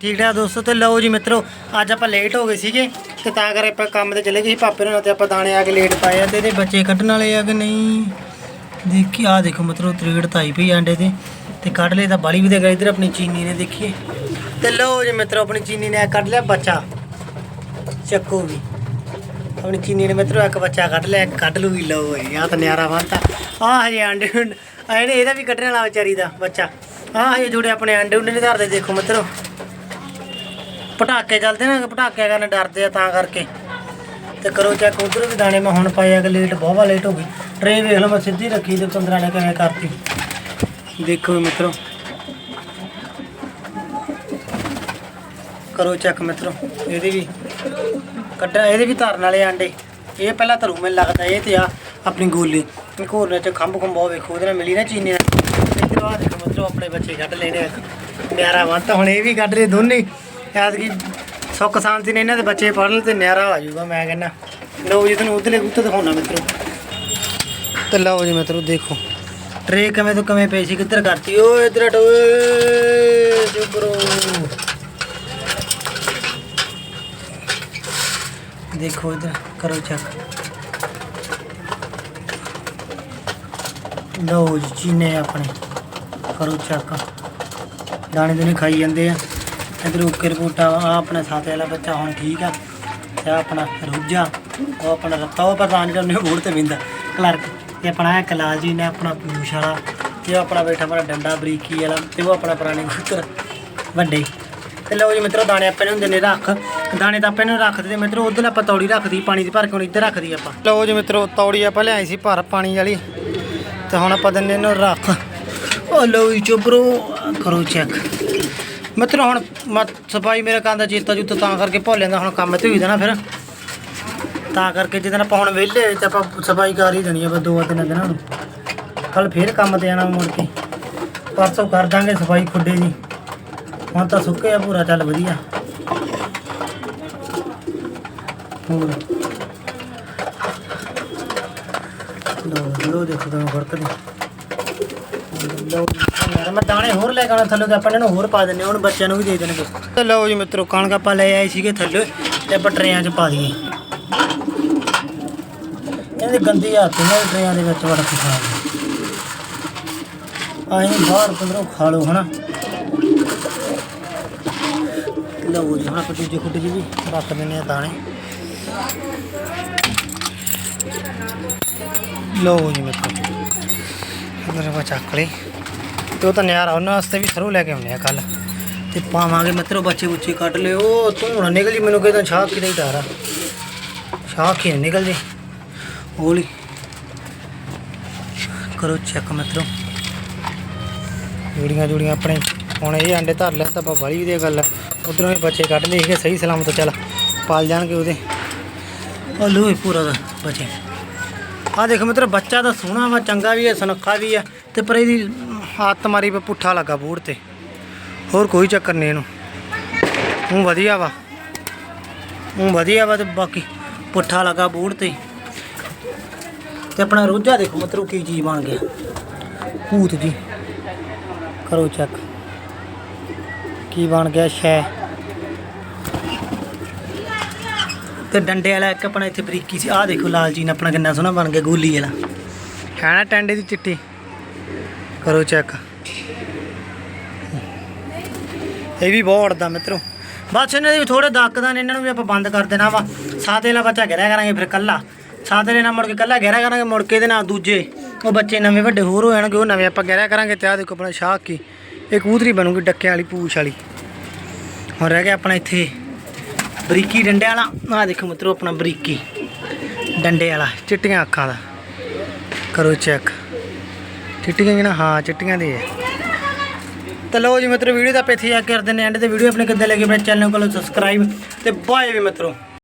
ਠੀਕ ਠਾਕ ਦੋਸਤੋ, ਤੇ ਲਓ ਜੀ ਮਿੱਤਰੋ, ਅੱਜ ਆਪਾਂ ਲੇਟ ਹੋ ਗਏ ਸੀਗੇ, ਤੇ ਤਾਂ ਕਰਕੇ ਆਪਾਂ ਕੰਮ ਤੇ ਚਲੇ ਗਏ ਸੀ। ਪਾਪੇ ਨਾਲ ਤੇ ਆਪਾਂ ਦਾਣੇ ਆ ਕੇ ਲੇਟ ਪਾਏ ਆ, ਤੇ ਇਹਦੇ ਬੱਚੇ ਕੱਢਣ ਵਾਲੇ ਆ ਕਿ ਨਹੀਂ? ਦੇਖੀ ਆ ਦੇਖੋ ਮਿੱਤਰੋ, ਤ੍ਰੀੜ ਤਾਈ ਪਈ ਆਂਡੇ ਤੇ ਤੇ ਕੱਢ ਲਏ ਤਾਂ ਬਾਲੀ ਵੀ ਦੇ ਗਏ ਇਧਰ ਆਪਣੀ ਚੀਨੀ ਨੇ, ਦੇਖੀਏ। ਤੇ ਲਓ ਜੀ ਮਿੱਤਰੋ, ਆਪਣੀ ਚੀਨੀ ਨੇ ਕੱਢ ਲਿਆ ਬੱਚਾ। ਚੱਕੋ ਵੀ। ਆਪਣੀ ਚੀਨੀ ਨੇ ਮਿੱਤਰੋ, ਇੱਕ ਬੱਚਾ ਕੱਢ ਲਿਆ, ਇੱਕ ਕੱਢ ਲੂਗੀ ਲਓ ਜੀ ਤਾਂ ਨਿਆਰਾ ਬੰਤਾ ਆ ਹਜੇ ਆਂਡੇ ਹੁੰਡ- ਆ ਇਹਦਾ ਵੀ ਕੱਢਣ ਵਾਲਾ ਵਿਚਾਰੀ ਦਾ ਬੱਚਾ। ਆ ਹਜੇ ਜੁੜੇ ਆਪਣੇ ਆਂਡੇ ਹੁੰਡੇ ਨਹੀਂ ਧਰਦੇ, ਦੇਖੋ ਮਿੱਤਰੋ। ਪਟਾਕੇ ਚੱਲਦੇ ਨਾ ਪਟਾਕੇ ਕਰਨ ਡਰਦੇ ਆ ਤਾਂ ਕਰਕੇ। ਤੇ ਕਰੋ ਚੈੱਕ ਉਧਰ ਵੀ ਦਾਣੇ ਮੈਂ ਹੁਣ ਪਾਏ ਆ ਲੇਟ ਬਹੁਤ ਲੇਟ ਹੋ ਗਈ। ਟਰੇ ਵੇਖ ਲਓ, ਮੈਂ ਸਿੱਧੀ ਰੱਖੀ ਤੇ 15 ਨੇ ਕਿਵੇਂ ਕਰਤੀ। ਦੇਖੋ ਮਿੱਤਰੋ। ਕਰੋ ਚੈੱਕ ਮਿੱਤਰੋ, ਇਹਦੇ ਵੀ ਕੱਢਾ ਇਹਦੇ ਵੀ ਧਰਨ ਵਾਲੇ ਆਂਡੇ। ਇਹ ਪਹਿਲਾਂ ਧਰੂ, ਮੈਨੂੰ ਲੱਗਦਾ ਇਹ ਤੇ ਆ, ਆਪਣੀ ਗੋਲੀ। ਇੱਕ ਹੋਰ ਨੇ ਚ ਖੰਭ ਖੰਭ ਵੇਖੋ, ਉਹਦੇ ਨਾਲ ਮਿਲੀ ਨਾ ਚੀਨੀ ਨਾਲ। ਇੱਧਰ ਆ ਦੇਖੋ ਮਿੱਤਰੋ, ਆਪਣੇ ਬੱਚੇ ਕੱਢ ਲੈਣੇ ਇੱਕ ਨਿਆਰਾ ਵੰਤ ਹੁਣ ਇਹ ਵੀ ਕੱਢ ਲਏ ਦੋਨੇ। ਐਤਕੀ ਸੁੱਖ ਸ਼ਾਂਤੀ ਨੇ ਇਹਨਾਂ ਦੇ ਬੱਚੇ ਪੜ੍ਹਨ ਤੇ ਨਿਆਰਾ ਆ ਜਾਊਗਾ, ਮੈਂ ਕਹਿੰਦਾ। ਲਓ ਜੀ ਤੁਹਾਨੂੰ ਉਧਰਲੇ ਉੱਤੇ ਦਿਖਾਉਣਾ ਮਿੱਤਰੋ। ਤੇ ਲਓ ਜੀ ਮਿੱਤਰੋ, ਦੇਖੋ। ਟਰੇ ਕਿਵੇਂ ਤੋਂ ਕਿਵੇਂ ਪਈ ਸੀ ਕਿੱਧਰ ਕਰਤੀ? ਓਏ, ਇਧਰ ਹਟ, ਓਏ ਜੁਬਰੋ ਦੇਖੋ ਇਧਰ, ਕਰੋ ਚੈੱਕ ਲਓ ਜੀ, ਚੀਨੇ ਆਪਣੇ। ਕਰੋ ਚੈੱਕ ਦਾਣੇ ਦੁਣੇ ਖਾਈ ਜਾਂਦੇ ਆ। ਇਧਰ ਉੱਕੇ ਰਿਪੋਰਟਾਂ ਆ ਆਪਣਾ ਸਾਥੇ ਵਾਲਾ ਬੱਚਾ ਹੁਣ ਠੀਕ ਆ ਤੇ ਆਹ ਆਪਣਾ ਰੁੱਜਾ ਉਹ ਆਪਣਾ ਰੱਤਾ ਉਹ ਪਤਾ ਨਹੀਂ ਉਹਨੇ ਬੋਰਡ ਤੇ ਬਿੰਦਾ ਕਲਰਕ। ਤੇ ਆਪਣਾ ਇਹ ਕਲਾਲ ਜੀ ਨੇ ਆਪਣਾ ਪਿਊਸ਼ ਵਾਲਾ ਤੇ ਉਹ ਆਪਣਾ ਬੈਠਾ ਮੇਰਾ ਡੰਡਾ ਬਰੀਕੀ ਵਾਲਾ ਤੇ ਉਹ ਆਪਣਾ ਪੁਰਾਣੇ ਕਬੂਤਰ ਵੱਡੇ। ਤੇ ਲਓ ਜੀ ਮਿੱਤਰੋ, ਦਾਣੇ ਆਪਾਂ ਨੂੰ ਹੁੰਦੇ ਨੇ ਰੱਖ। ਦਾਣੇ ਤਾਂ ਆਪਾਂ ਨੂੰ ਰੱਖਦੇ ਤੇ ਮਿੱਤਰੋ ਉਧਰ ਆਪਾਂ ਤੌੜੀ ਰੱਖਦੀ, ਪਾਣੀ ਦੀ ਭਰ ਕੇ ਹੁਣ ਇੱਧਰ ਰੱਖਦੀ ਆਪਾਂ। ਲਓ ਜੀ ਮਿੱਤਰੋ, ਤੌੜੀ ਆਪਾਂ ਲਿਆਈ ਸੀ ਭਰ ਪਾਣੀ ਵਾਲੀ ਤੇ ਹੁਣ ਆਪਾਂ ਦਿੰਨੇ ਇਹਨੂੰ ਰੱਖ। ਉਹ ਲਓ ਜੀ ਚੁਬਰੋ ਕਰੋ ਚੈੱਕ ਮਿੱਤਰੋ ਹੁਣ ਮੈਂ ਸਫ਼ਾਈ ਮੇਰੇ ਕੰਨ ਦਾ ਚੇਤਾ ਜੁੱਤ ਤਾਂ ਕਰਕੇ ਭੁੱਲ ਜਾਂਦਾ, ਹੁਣ ਕੰਮ ਤੇ ਹੋਈ ਨਾ ਫਿਰ। ਤਾਂ ਕਰਕੇ ਜਦੋਂ ਆਪਾਂ ਹੁਣ ਵਿਹਲੇ ਤੇ ਆਪਾਂ ਸਫ਼ਾਈ ਕਰ ਹੀ ਦੇਣੀ ਆ ਬਸ ਦੋ ਤਿੰਨ ਦਿਨਾਂ ਨੂੰ। ਕੱਲ ਫੇਰ ਕੰਮ ਤੇ ਆਣਾ ਮੁੜ ਕੇ। ਪਰਸੋਂ ਕਰ ਦਾਂਗੇ ਸਫ਼ਾਈ ਖੁੱਡੇ ਦੀ ਹੁਣ ਤਾਂ ਸੁੱਕੇ ਆ ਪੂਰਾ ਚੱਲ ਵਧੀਆ। ਹੋਰ? ਲੋ ਲੋ ਦੇਖੋ ਤੁਹਾਨੂੰ ਫ਼ਰਕ ਨਹੀਂ ਲਓ ਯਾਰ ਮੈਂ ਦਾਣੇ ਹੋਰ ਲੈ ਕੇ ਆਉਣਾ ਥੱਲੇ ਤੇ ਆਪਾਂ ਇਹਨਾਂ ਨੂੰ ਹੋਰ ਪਾ ਦਿੰਨੇ ਹੁਣ ਬੱਚਿਆਂ ਨੂੰ ਵੀ ਦੇ ਦੇਣਗੇ। ਤੇ ਲਓ ਜੀ ਮਿੱਤਰੋ, ਕਣਕ ਆਪਾਂ ਲੈ ਆਏ ਸੀਗੇ ਥੱਲੇ ਤੇ ਆਪਾਂ ਟਰੇਆਂ 'ਚ ਪਾ ਦਈਏ। ਇਹਦੇ ਗੰਦੀ ਹੱਥ ਨੇ, ਟਰੇਆਂ ਦੇ ਵਿੱਚ ਵੜ ਕੇ ਖਾ ਆਏ ਬਾਹਰ ਪੰਦਰੋਂ ਖਾ ਲਓ, ਹਨਾ। ਲਓ ਜੀ, ਹੁਣ ਆਪਾਂ ਦੂਜੇ ਖੁੱਡੇ 'ਚ ਵੀ ਰੱਖ ਦਿੰਨੇ ਆ ਦਾਣੇ। ਲਓ ਜੀ ਮਿੱਤਰੋ, ਇਧਰ ਆਪਾਂ ਚੱਕ ਲਈ ਤੇ ਉਹ ਤਾਂ ਨਿਆਰਾ, ਉਹਨਾਂ ਵਾਸਤੇ ਵੀ ਸਰੋਂ ਲੈ ਕੇ ਆਉਂਦੇ ਆ ਕੱਲ ਤੇ ਪਾਵਾਂਗੇ ਮਿੱਤਰੋ, ਬੱਚੇ ਬੁੱਚੇ ਕੱਢ ਲਿਓ। ਉਹ ਤੂੰ ਨਾ ਨਿਕਲ ਜੀ, ਮੈਨੂੰ ਕਹਿੰਦਾ ਛਾਕ ਕਿਹਦਾ ਹੀ ਡਰ ਆ ਛਾਕ ਹੀ ਨਾ ਨਿਕਲ ਜੇ ਹੌਲੀ। ਕਰੋ ਚੈੱਕ ਮਿੱਤਰੋ। ਜੁੜੀਆਂ ਜੁੜੀਆਂ ਆਪਣੇ। ਹੁਣ ਇਹ ਅੰਡੇ ਧਰ ਲਿਆ ਤਾਂ ਆਪਾਂ ਬੜੀ ਵਧੀਆ ਗੱਲ ਆ। ਉਧਰੋਂ ਵੀ ਬੱਚੇ ਕੱਢ ਲਏ ਸੀਗੇ, ਸਹੀ ਸਲਾਮਤ, ਚੱਲ। ਪਾਲ ਜਾਣਗੇ ਉਹਦੇ। ਉਹ ਲੋ ਪੂਰਾ ਦਾ ਬੱਚੇ। ਆ ਦੇਖ ਮਿੱਤਰ, ਬੱਚਾ ਤਾਂ ਸੋਹਣਾ ਵਾ, ਚੰਗਾ ਵੀ ਹੈ ਸੁਨੱਖਾ ਵੀ ਹੈ ਤੇ ਪਰ ਇਹਦੀ ਹੱਥ ਮਾਰੀ ਪੇ ਪੁੱਠਾ ਲੱਗਾ ਬੂਟ ਤੇ। ਹੋਰ ਕੋਈ ਚੱਕਰ ਨਹੀਂ ਇਹਨੂੰ। ਉਹ ਵਧੀਆ ਵਾ। ਉਹ ਵਧੀਆ ਵਾ ਤੇ ਬਾਕੀ ਪੁੱਠਾ ਲੱਗਾ ਬੂਟ ਤੇ। ਤੇ ਆਪਣਾ ਰੋਜਾ ਦੇਖੋ ਮਤਲਬ ਕੀ ਚੀਜ਼ ਬਣ ਗਿਆ। ਭੂਤ ਜੀ। ਕਰੋ ਚੈੱਕ ਕੀ ਬਣ ਗਿਆ ਸ਼ੈ। ਤੇ ਡੰਡੇ ਵਾਲਾ ਇੱਕ ਆਪਣਾ ਇੱਥੇ ਬਰੀਕੀ ਸੀ। ਆਹ ਦੇਖੋ ਲਾਲ ਜੀ ਨੇ ਆਪਣਾ ਕਿੰਨਾ ਸੋਹਣਾ ਬਣ ਗਿਆ, ਗੋਲੀ ਵਾਲਾ। ਹੈ ਨਾ ਟੈਂਡੇ ਦੀ ਚਿੱਟੀ। ਕਰੋ ਚੈੱਕ ਇਹ ਵੀ ਬਹੁਤ ਉੜਦਾ ਮਿੱਤਰੋ। ਬਸ ਇਹਨਾਂ ਦੇ ਵੀ ਥੋੜੇ ਦਾਕਦਾਂ ਨੇ, ਇਹਨਾਂ ਨੂੰ ਵੀ ਆਪਾਂ ਬੰਦ ਕਰ ਦੇਣਾ ਵਾ। ਸਾਦੇ ਵਾਲਾ ਬੱਚਾ ਘੇਰਿਆ ਕਰਾਂਗੇ ਫਿਰ ਕੱਲਾ ਸਾਦੇ ਦੇ ਨਾਲ ਮੁੜ ਕੇ ਕੱਲਾ ਘੇਰਿਆ ਕਰਾਂਗੇ, ਮੁੜ ਕੇ ਦੇ ਨਾਲ ਦੂਜੇ। ਉਹ ਬੱਚੇ ਨਵੇਂ ਵੱਡੇ ਹੋਰ ਹੋ ਜਾਣਗੇ, ਉਹ ਨਵੇਂ ਆਪਾਂ ਘੇਰਿਆ ਕਰਾਂਗੇ ਤੇ ਆਹ ਦੇਖੋ ਆਪਣਾ ਸ਼ਾਹ ਕੀ ਇਹ ਕਬੂਤਰੀ ਬਣੂਗੀ ਡੱਕਿਆਂ ਵਾਲੀ, ਪੂਛ ਵਾਲੀ। ਹੁਣ ਰਹਿ ਗਿਆ ਆਪਣਾ ਇੱਥੇ ਬਰੀਕੀ ਡੰਡੇ ਵਾਲਾ। ਆਹ ਦੇਖੋ ਮਿੱਤਰੋ ਆਪਣਾ ਬਰੀਕੀ। ਡੰਡੇ ਵਾਲਾ, ਚਿੱਟੀਆਂ ਅੱਖਾਂ ਦਾ। ਕਰੋ ਚੈੱਕ ਚਿੱਟੀਆਂ ਹੀ ਨਾ, ਹਾਂ, ਚਿੱਟੀਆਂ ਦੇ ਹੈ। ਤਾਂ ਲਓ ਜੀ ਮਿੱਤਰੋ, ਵੀਡੀਓ ਦਾ ਇੱਥੇ ਜਾ ਕੇ ਕਰ ਦਿੰਦੇ ਐਂਡ ਤੇ ਵੀਡੀਓ ਆਪਣੇ ਕਿੱਦਾਂ ਲੱਗੀ ਆਪਣੇ ਚੈਨਲ ਕੋਲ ਸਬਸਕ੍ਰਾਈਬ ਤੇ ਬਾਏ ਵੀ ਮਿੱਤਰੋ।